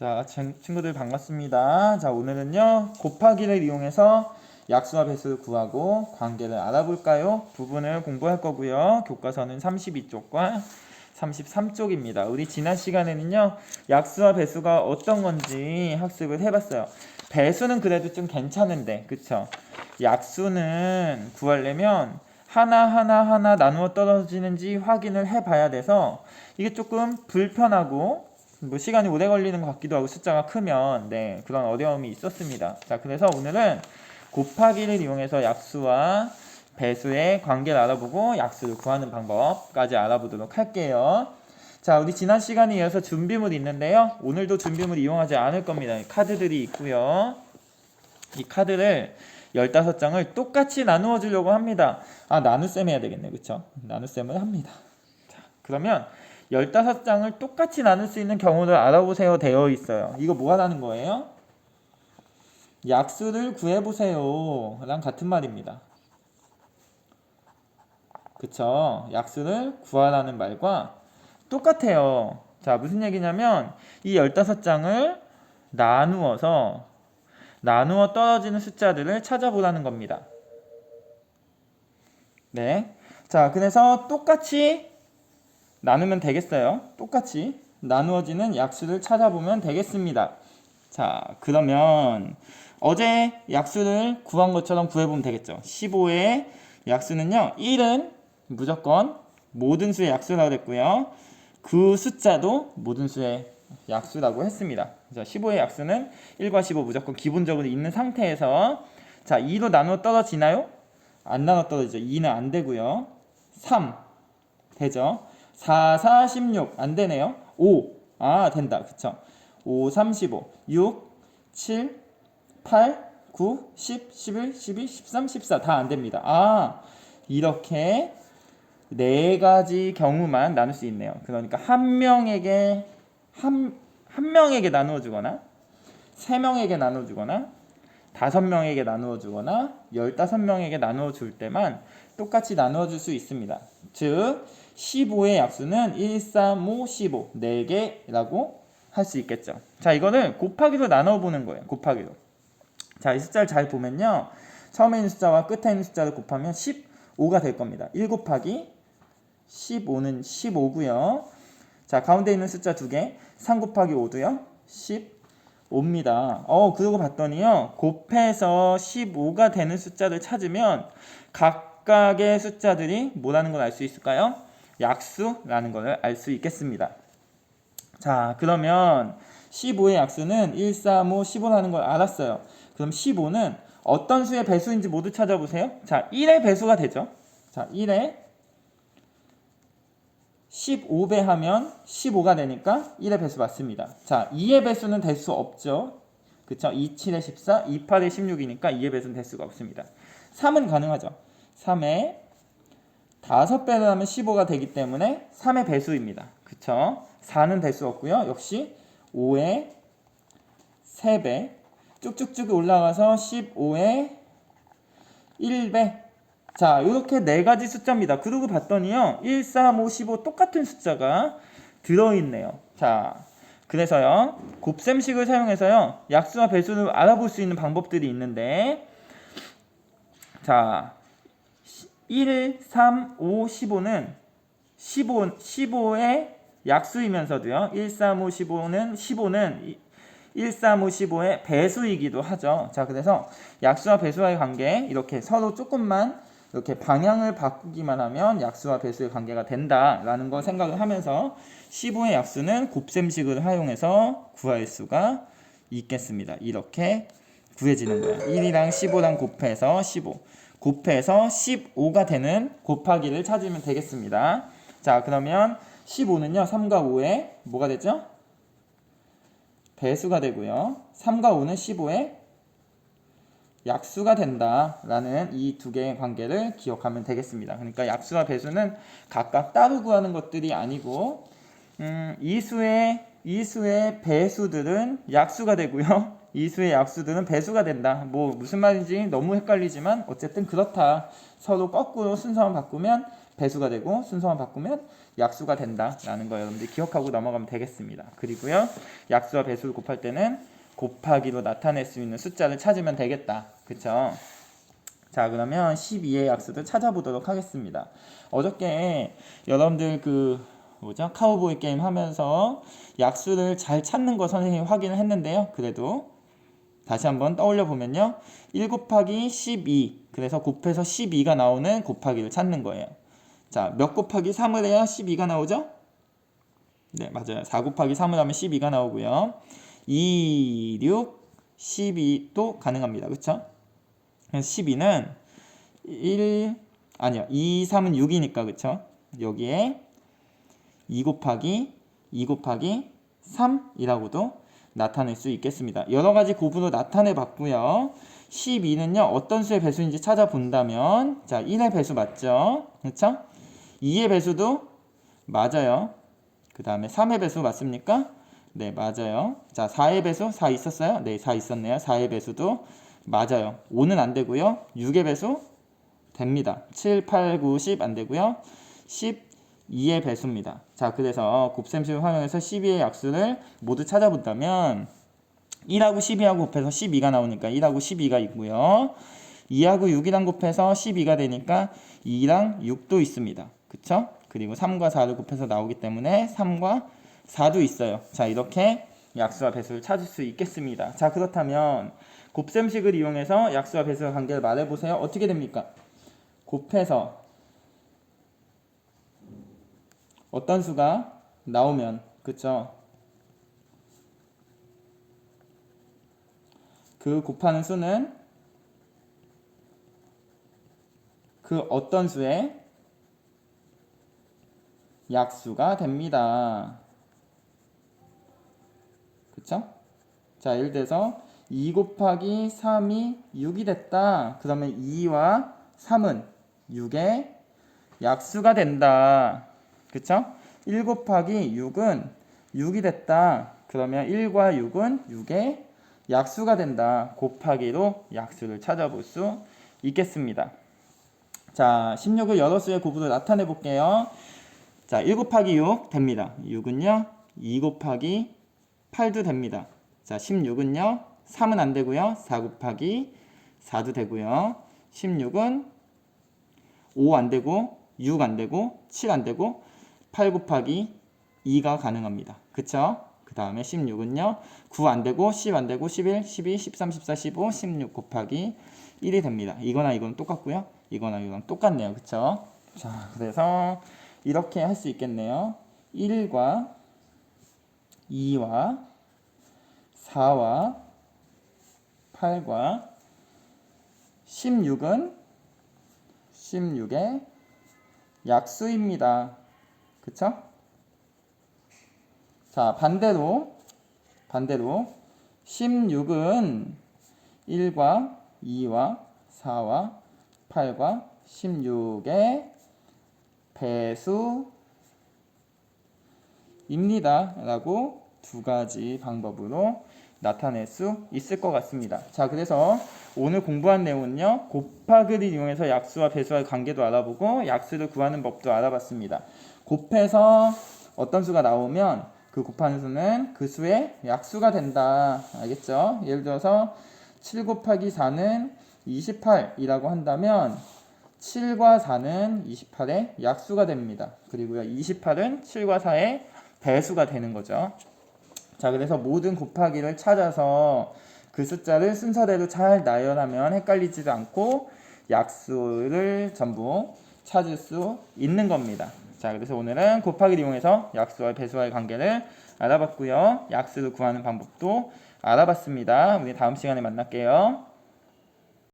자, 친- 친구들 반갑습니다. 자, 오늘은요, 곱하기를 이용해서 약수와 배수를 구하고 관계를 알아볼까요? 부분을 공부할 거고요. 교과서는 32쪽과 33쪽입니다. 우리 지난 시간에는요, 약수와 배수가 어떤 건지 학습을 해봤어요. 배수는 그래도 좀 괜찮은데, 그쵸? 약수는 구하려면 하나하나 하나 나누어 떨어지는지 확인을 해봐야 돼서 이게 조금 불편하고 뭐 시간이 오래 걸리는 것 같기도 하고 숫자가 크면 네 그런 어려움이 있었습니다. 자 그래서 오늘은 곱하기를 이용해서 약수와 배수의 관계를 알아보고 약수를 구하는 방법까지 알아보도록 할게요. 자 우리 지난 시간에 이어서 준비물이 있는데요. 오늘도 준비물 이용하지 않을 겁니다. 카드들이 있고요. 이 카드를 15장을 똑같이 나누어 주려고 합니다. 아, 나눗셈 해야 되겠네. 그쵸? 나눗셈을 합니다. 자, 그러면 15장을 똑같이 나눌 수 있는 경우를 알아보세요 되어 있어요. 이거 뭐 하라는 거예요? 약수를 구해보세요. 랑 같은 말입니다. 그쵸? 약수를 구하라는 말과 똑같아요. 자, 무슨 얘기냐면 이 15장을 나누어서 나누어 떨어지는 숫자들을 찾아보라는 겁니다. 네. 자, 그래서 똑같이 나누면 되겠어요. 똑같이 나누어지는 약수를 찾아보면 되겠습니다. 자, 그러면 어제 약수를 구한 것처럼 구해보면 되겠죠. 15의 약수는요, 1은 무조건 모든 수의 약수라고 했고요. 그 숫자도 모든 수의 약수라고 했습니다. 자, 15의 약수는 1과 15 무조건 기본적으로 있는 상태에서 자, 2로 나누어 떨어지나요? 안 나눠 떨어지죠. 2는 안 되고요. 3 되죠. 4, 4, 16 안 되네요. 5 아, 된다. 그쵸? 5, 35 6, 7, 8, 9, 10, 11, 12, 13, 14 다 안 됩니다. 아, 이렇게 네 가지 경우만 나눌 수 있네요. 그러니까 한 명에게 한, 한 명에게 나누어 주거나 세 명에게 나누어 주거나 다섯 명에게 나누어 주거나 열다섯 명에게 나누어 줄 때만 똑같이 나누어 줄 수 있습니다. 즉 15의 약수는 1, 3, 5, 15 4개라고 할 수 있겠죠. 자, 이거를 곱하기로 나눠 보는 거예요. 곱하기로. 자, 이 숫자를 잘 보면요. 처음에 있는 숫자와 끝에 있는 숫자를 곱하면 15가 될 겁니다. 1 곱하기 15는 15고요. 자, 가운데 있는 숫자 두 개. 3 곱하기 5도요. 15입니다. 어, 그러고 봤더니요. 곱해서 15가 되는 숫자를 찾으면 각각의 숫자들이 뭐라는 걸 알 수 있을까요? 약수라는 걸알수 있겠습니다. 자, 그러면 15의 약수는 1, 3, 5, 15라는 걸 알았어요. 그럼 15는 어떤 수의 배수인지 모두 찾아보세요. 자, 1의 배수가 되죠. 자, 1의 15배 하면 15가 되니까 1의 배수 맞습니다. 자, 2의 배수는 될 수 없죠. 그쵸? 2, 7에 14, 2, 8에 16이니까 2의 배수는 될 수가 없습니다. 3은 가능하죠. 3에 5배를 하면 15가 되기 때문에 3의 배수입니다. 그쵸? 4는 될 수 없고요. 역시 5의 3배 쭉쭉쭉 올라가서 15의 1배 자, 이렇게 네 가지 숫자입니다. 그러고 봤더니요. 1, 3, 5, 15 똑같은 숫자가 들어있네요. 자, 그래서요. 곱셈식을 사용해서요. 약수와 배수를 알아볼 수 있는 방법들이 있는데 자, 1, 3, 5, 15는 15, 15의 약수이면서도요. 1, 3, 5, 15는 15는 1, 3, 5, 15의 배수이기도 하죠. 자, 그래서 약수와 배수와의 관계 이렇게 서로 조금만 이렇게 방향을 바꾸기만 하면 약수와 배수의 관계가 된다라는 걸 생각을 하면서 15의 약수는 곱셈식을 활용해서 구할 수가 있겠습니다. 이렇게 구해지는 거예요. 1이랑 15랑 곱해서 15. 곱해서 15가 되는 곱하기를 찾으면 되겠습니다. 자, 그러면 15는요. 3과 5에 뭐가 되죠? 배수가 되고요. 3과 5는 15의 약수가 된다라는 이 두 개의 관계를 기억하면 되겠습니다. 그러니까 약수와 배수는 각각 따로 구하는 것들이 아니고 음, 이 수의 이 수의 배수들은 약수가 되고요. 이 수의 약수들은 배수가 된다. 뭐 무슨 말인지 너무 헷갈리지만 어쨌든 그렇다. 서로 거꾸로 순서만 바꾸면 배수가 되고 순서만 바꾸면 약수가 된다라는 거 여러분들 기억하고 넘어가면 되겠습니다. 그리고요 약수와 배수를 곱할 때는 곱하기로 나타낼 수 있는 숫자를 찾으면 되겠다. 그쵸? 자 그러면 12의 약수를 찾아보도록 하겠습니다. 어저께 여러분들 그 뭐죠 카우보이 게임 하면서 약수를 잘 찾는 거 선생님이 확인을 했는데요. 그래도 다시 한번 떠올려 보면요. 1 곱하기 12 그래서 곱해서 12가 나오는 곱하기를 찾는 거예요. 자, 몇 곱하기 3을 해야 12가 나오죠? 네, 맞아요. 4 곱하기 3을 하면 12가 나오고요. 2, 6, 12도 가능합니다. 그쵸? 그래서 12는 1, 아니요. 2, 3은 6이니까, 그쵸? 여기에 2 곱하기 2 곱하기 3이라고도 나타낼 수 있겠습니다. 여러 가지 곱으로 나타내 봤고요. 12는요, 어떤 수의 배수인지 찾아본다면, 자, 1의 배수 맞죠? 그쵸? 2의 배수도 맞아요. 그 다음에 3의 배수 맞습니까? 네, 맞아요. 자, 4의 배수? 4 있었어요? 네, 4 있었네요. 4의 배수도 맞아요. 5는 안 되고요. 6의 배수? 됩니다. 7, 8, 9, 10 안 되고요. 12의 배수입니다. 자, 그래서 곱셈식을 활용해서 12의 약수를 모두 찾아본다면 1하고 12하고 곱해서 12가 나오니까 1하고 12가 있고요. 2하고 6이랑 곱해서 12가 되니까 2랑 6도 있습니다. 그쵸? 그리고 3과 4를 곱해서 나오기 때문에 3과 4도 있어요. 자, 이렇게 약수와 배수를 찾을 수 있겠습니다. 자, 그렇다면 곱셈식을 이용해서 약수와 배수의 관계를 말해보세요. 어떻게 됩니까? 곱해서 어떤 수가 나오면 그쵸? 그 곱하는 수는 그 어떤 수의 약수가 됩니다. 그쵸? 자, 예를 들어서 2 곱하기 3이 6이 됐다. 그러면 2와 3은 6의 약수가 된다. 그쵸? 1 곱하기 6은 6이 됐다. 그러면 1과 6은 6의 약수가 된다. 곱하기로 약수를 찾아볼 수 있겠습니다. 자, 16을 여러 수의 곱으로 나타내 볼게요. 자, 1 곱하기 6 됩니다. 6은요, 2 곱하기 8도 됩니다. 자, 16은요, 3은 안 되고요. 4 곱하기 4도 되고요. 16은 5 안 되고, 6 안 되고, 7 안 되고, 8 곱하기 2가 가능합니다. 그쵸? 그 다음에 16은요, 9 안 되고, 10 안 되고, 11, 12, 13, 14, 15, 16 곱하기 1이 됩니다. 이거나 이거는 똑같고요. 이거나 이거는 똑같네요. 그쵸? 자, 그래서 이렇게 할 수 있겠네요. 1과 2와 4와 8과 16은 16의 약수입니다. 그쵸? 자, 반대로 반대로 16은 1과 2와 4와 8과 16의 배수입니다. 라고 두 가지 방법으로 나타낼 수 있을 것 같습니다. 자, 그래서 오늘 공부한 내용은요, 곱하기를 이용해서 약수와 배수와의 관계도 알아보고 약수를 구하는 법도 알아봤습니다. 곱해서 어떤 수가 나오면 그 곱하는 수는 그 수의 약수가 된다. 알겠죠? 예를 들어서 7 곱하기 4는 28이라고 한다면 7과 4는 28의 약수가 됩니다. 그리고요, 28은 7과 4의 배수가 되는 거죠. 자, 그래서 모든 곱하기를 찾아서 그 숫자를 순서대로 잘 나열하면 헷갈리지도 않고 약수를 전부 찾을 수 있는 겁니다. 자, 그래서 오늘은 곱하기를 이용해서 약수와 배수와의 관계를 알아봤고요. 약수를 구하는 방법도 알아봤습니다. 우리 다음 시간에 만날게요.